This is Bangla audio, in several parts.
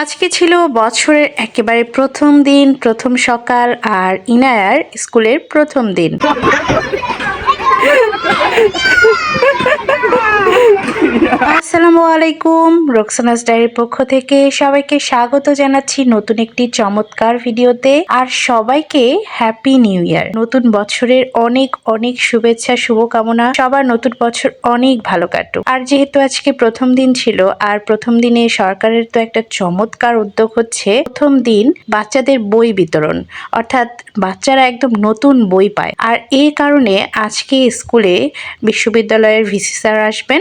আজকে ছিল বছরের একেবারে প্রথম দিন প্রথম সকাল আর ইনায়ার স্কুলের প্রথম দিন। আসসালামু আলাইকুম। রোকসানাস ডায়ের পক্ষ থেকে সবাইকে স্বাগত জানাচ্ছি নতুন একটি চমৎকার ভিডিওতে। আর সবাইকে হ্যাপি নিউ ইয়ার নতুন বছরের অনেক অনেক শুভেচ্ছা, শুভকামনা। সবার নতুন বছর অনেক ভালো কাটুক। আর যেহেতু আজকে প্রথম দিন ছিল, আর প্রথম দিনে সরকারের তো একটা চমৎকার উদ্যোগ হচ্ছে, প্রথম দিন বাচ্চাদের বই বিতরণ। অর্থাৎ বাচ্চারা একদম নতুন বই পায়। আর এই কারণে আজকে স্কুলে বিশ্ববিদ্যালয়ের ভিসি স্যার আসবেন,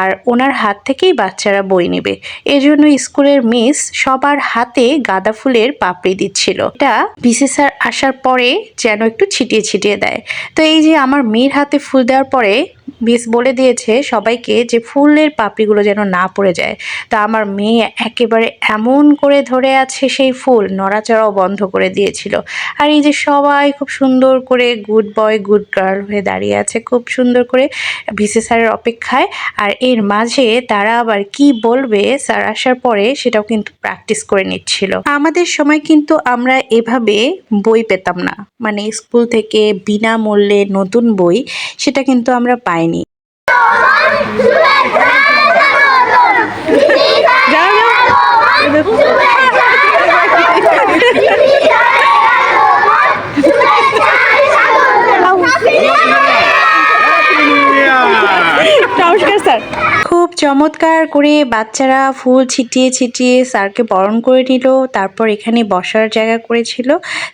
আর ওনার হাত থেকেই বাচ্চারা বই নেবে। এজন্য স্কুলের মিস সবার হাতে গাঁদা ফুলের পাপড়ি দিচ্ছিল। এটা বিসিসার আসার পরে যেন একটু ছিটিয়ে ছিটিয়ে দেয়। তো এই যে আমার মেয়ের হাতে ফুল দেওয়ার পরে মিস বলে দিয়েছে সবাইকে যে ফুলের পাপড়িগুলো যেন না পড়ে যায়। তা আমার মেয়ে একেবারে এমন করে ধরে আছে সেই ফুল, নড়াচড়াও বন্ধ করে দিয়েছিল। আর এই যে সবাই খুব সুন্দর করে গুড বয়, গুড গার্ল হয়ে দাঁড়িয়ে আছে খুব সুন্দর করে ভিসি স্যারের অপেক্ষায়। আর এর মাঝে তারা আবার কি বলবে স্যার আসার পরে সেটাও কিন্তু প্র্যাকটিস করে নিচ্ছিল। আমাদের সময় কিন্তু আমরা এভাবে বই পেতাম না। মানে স্কুল থেকে বিনামূল্যে নতুন বই সেটা কিন্তু আমরা পাইনি। Three, two, খুব চমৎকার করে বাচ্চারা ফুল ছিটিয়ে ছিটিয়ে স্যারকে বরণ করে নিল, তারপর এখানে বসার জায়গা করেছিল।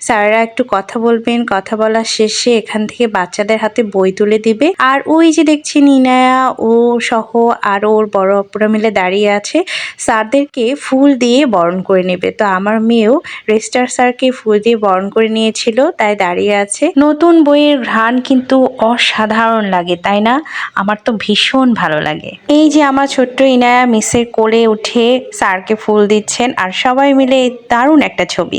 স্যাররা একটু কথা বলবেন, কথা বলার শেষে এখান থেকে বাচ্চাদের হাতে বই তুলে দিবে। আর ওই যে দেখছি নিনায়া ও সহ আর ওর বড় অপরা মিলে দাঁড়িয়ে আছে, স্যারদেরকে ফুল দিয়ে বরণ করে নেবে। তো আমার মেয়েও রেস্টার স্যারকে ফুল দিয়ে বরণ করে নিয়েছিল, তাই দাঁড়িয়ে আছে। নতুন বইয়ের ঘ্রাণ কিন্তু অসাধারণ লাগে, তাই না? আমার তো ভীষণ ভালো লাগে। এই যে আমার ছোট্ট ইনায়া মিসের কোলে উঠে স্যারকে ফুল দিচ্ছেন আর সবাই মিলে দারুণ একটা ছবি।